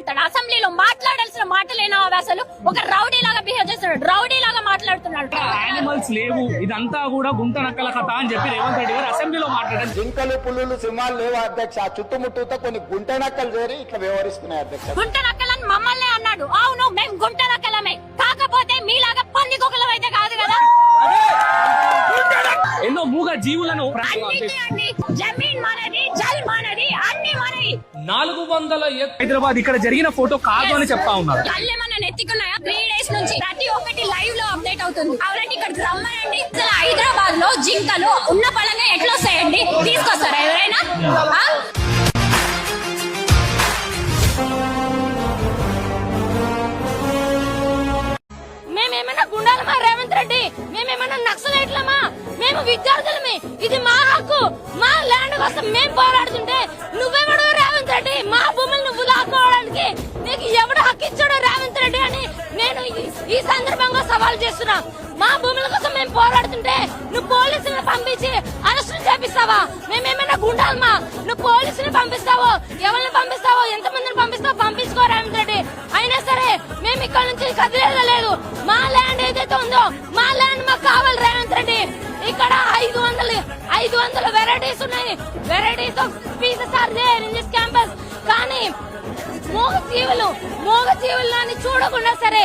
మాట్లాడతాడు. అసెంబ్లీలో మాట్లాడాల్సిన మాటలేనా అవి అసలు? ఒక రౌడీ లాగా బిహేవ్ చేస్తున్నాడు. రౌడీ లాగా మాట్లాడుతున్నాడు యానిమల్స్ లేవు. ఇదంతా కూడా గుంట నక్కల కథ అని చెప్పి రేవంత్ రెడ్డి గారు అసెంబ్లీలో మాట్లాడారు జింకలు పులులు సింహాలు లేవు అధ్యక్ష? చుట్టుముట్టుతో కొన్ని గుంట నక్కలు చేరి ఇట్లా వ్యవహరిస్తున్నాయి అధ్యక్ష. గుంట నక్కలని మమ్మల్ని అన్నాడు. అవును మేము గుంట నక్కలమే. కాకపోతే మీలాగా పందికొకలం అయితే కాదు కదా? ఎన్నో మూగ జీవులను నాలుగు వందల హైదరాబాద్ ఇక్కడ జరిగిన ఫోటో కాదు అని చెప్తా ఉన్నారు. త్రీ డేస్ నుంచి ప్రతి ఒక్కటి లైవ్లో అప్డేట్ అవుతుంది. అవునండి ఇక్కడ రమ్మనండి. హైదరాబాద్లో జింకలు ఉన్న పళంగా ఎట్లా వస్తాయండి తీసుకొస్తారా ఎవరైనా? ఆ? మేమేమైనా గుండాలమా రేవంత్ రెడ్డి? మేమేమైనా నక్సలైట్లమా? మేము విద్యార్థులమే. ఇది మా హక్కు. మా ల్యాండ్ కోసం మేము పోరాడుతుంటే కదిలేదు లేదు. మా ల్యాండ్ ఏదైతే ఉందో మా ల్యాండ్ మాకు కావాలి రేవంత్ రెడ్డి. ఇక్కడ ఐదు వందలు ఐదు వందల వెరైటీస్ ఉన్నాయి. Varieties of pieces are there in this campus కానీ మోగ జీవులు మోగ అని చూడకుండా సరే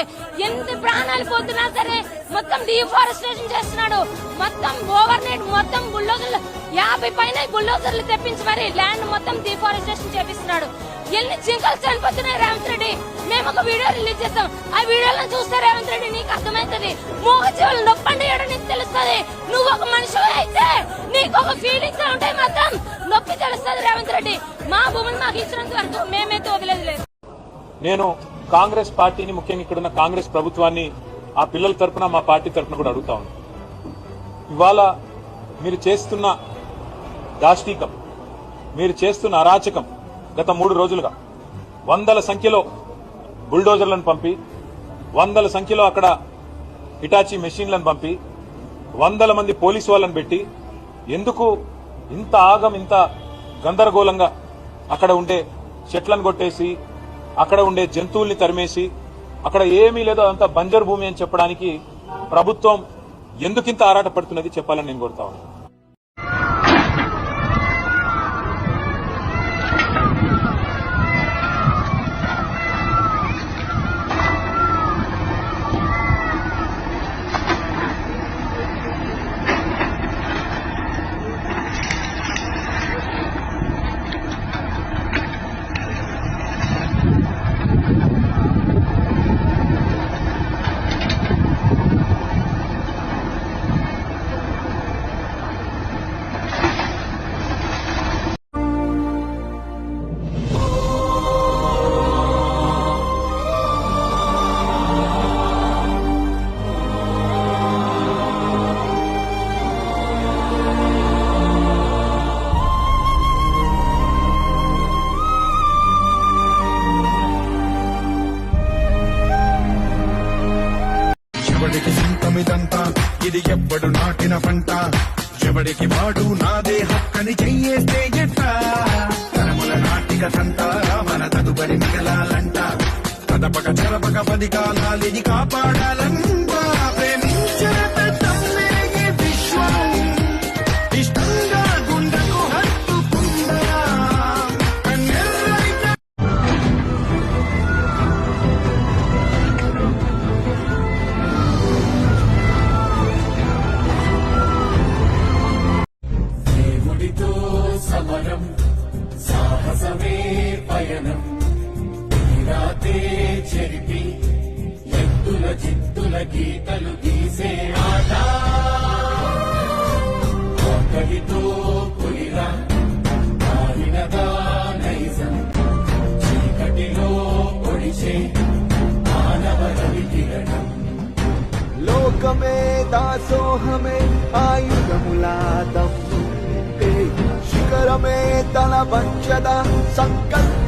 ఎంత ప్రాణాలు పోతున్నా సరే మొత్తం డిఫారెస్టేషన్ చేస్తున్నాడు. మొత్తం ఓవర్ నైట్ మొత్తం యాభై పైన బుల్డోజర్లు తెప్పించి మరి ల్యాండ్ మొత్తం డిఫారెస్టేషన్ చేపిస్తున్నాడు. ఎన్ని జింకలు చనిపోతున్నాయి రేవంత్ రెడ్డి? మేము ఒక వీడియో రిలీజ్ చేస్తాం. ఆ వీడియోలను చూస్తే రేవంత్ రెడ్డి నీకు అర్థమవుతుంది. మూగ జీవులు నొప్పండి నీకు తెలుస్తుంది. నువ్వు ఒక మనిషి అయితే నీకు ఒక ఫీలింగ్స్ ఉంటాయి మాత్రం నొప్పి తెలుస్తుంది రేవంత్ రెడ్డి. మా భూమిని మాకు ఇచ్చినంత వరకు మేమైతే వదిలేదు లేదు. నేను కాంగ్రెస్ పార్టీని ముఖ్యంగా ఇక్కడున్న కాంగ్రెస్ ప్రభుత్వాన్ని ఆ పిల్లల తరపున మా పార్టీ తరపున కూడా అడుగుతా ఉన్నాను ఇవాళ మీరు చేస్తున్న దాష్టీకం మీరు చేస్తున్న అరాచకం గత మూడు రోజులుగా. వందల సంఖ్యలో బుల్డోజర్లను పంపి వందల సంఖ్యలో అక్కడ హిటాచీ మెషిన్లను పంపి వందల మంది పోలీసు వాళ్ళని పెట్టి ఎందుకు ఇంత ఆగం ఇంత గందరగోళంగా అక్కడ ఉండే చెట్లను కొట్టేసి అక్కడ ఉండే జంతువుల్ని తరిమేసి అక్కడ ఏమీ లేదో అంత బంజర్ భూమి అని చెప్పడానికి ప్రభుత్వం ఎందుకింత ఆరాట పడుతున్నది చెప్పాలని నేను కోరుతా ఎవడికి సొంతమిదంతా ఇది ఎవ్వడు నాటిన పంట. ఎవడికి వాడు నాదే హక్కని చెయ్యేస్తే ఎట్ట? తరముల నాటిక సంత మన తదుపరి మిగలాలంట. కదపక చెరపక పది కాలాలిది కాపాడాలంట. చిత్తుల గీతలు గీసే ఆట. ఒక్కడితో పులిరా మారినదా నైజం చీకటిలో పొడిచే మానవ రవి కిరణం. లోకమే దాసోహమే ఆయుధములా దమ్ముంటే శిఖరమే తన వంచద సంకల్ప